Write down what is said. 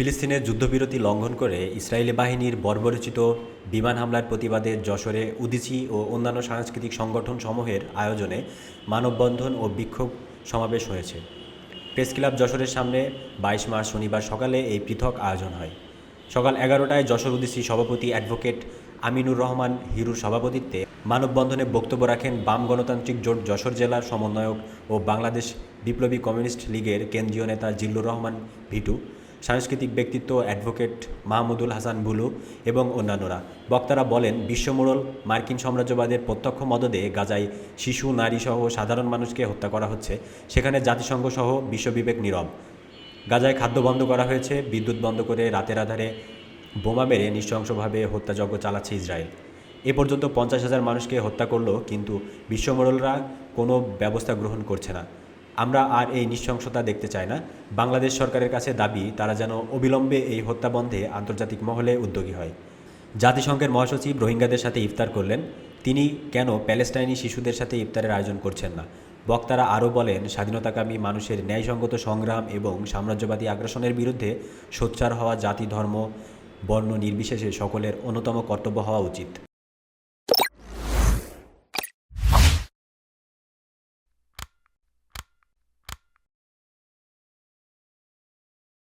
ফিলিস্তিনের যুদ্ধবিরতি লঙ্ঘন করে ইসরায়েলি বাহিনীর বর্বরচিত বিমান হামলার প্রতিবাদে যশোরে উদিচি ও অন্যান্য সাংস্কৃতিক সংগঠন সমূহের আয়োজনে মানববন্ধন ও বিক্ষোভ সমাবেশ হয়েছে। প্রেস ক্লাব যশোরের সামনে বাইশ মার্চ শনিবার সকালে এই পৃথক আয়োজন হয়। সকাল এগারোটায় যশোর উদিসি সভাপতি অ্যাডভোকেট আমিনুর রহমান হিরুর সভাপতিত্বে মানববন্ধনে বক্তব্য রাখেন বাম গণতান্ত্রিক জোট যশোর জেলার সমন্বয়ক ও বাংলাদেশ বিপ্লবী কমিউনিস্ট লীগের কেন্দ্রীয় নেতা জিল্লুর রহমান ভিটু। সাংস্কৃতিক ব্যক্তিত্ব অ্যাডভোকেট মাহমুদুল হাসান বুলু এবং অন্যান্যরা। বক্তারা বলেন, বিশ্বমোড়ল মার্কিন সাম্রাজ্যবাদের প্রত্যক্ষ মদদে গাজায় শিশু, নারীসহ সাধারণ মানুষকে হত্যা করা হচ্ছে। সেখানে জাতিসংঘ সহ বিশ্ববিবেক নীরব। গাজায় খাদ্য বন্ধ করা হয়েছে, বিদ্যুৎ বন্ধ করে রাতের আধারে বোমা মেরে নৃশংসভাবে হত্যাযজ্ঞ চালাচ্ছে ইসরায়েল। এ পর্যন্ত পঞ্চাশ হাজার মানুষকে হত্যা করল, কিন্তু বিশ্বমোড়লরা কোনো ব্যবস্থা গ্রহণ করছে না। আমরা আর এই নৃশংসতা দেখতে চাই না। বাংলাদেশ সরকারের কাছে দাবি, তারা যেন অবিলম্বে এই হত্যা বন্ধে আন্তর্জাতিক মহলে উদ্যোগী হয়। জাতিসংঘের মহাসচিব রোহিঙ্গাদের সাথে ইফতার করলেন। তিনি, কেন প্যালেস্টাইনি শিশুদের সাথে ইফতারের আয়োজন করছেন না? বক্তারা আরও বলেন, স্বাধীনতাকামী মানুষের ন্যায়সঙ্গত সংগ্রাম এবং সাম্রাজ্যবাদী আগ্রাসনের বিরুদ্ধে সোচ্চার হওয়া জাতি, ধর্ম, বর্ণ নির্বিশেষে সকলের অন্যতম কর্তব্য হওয়া উচিত।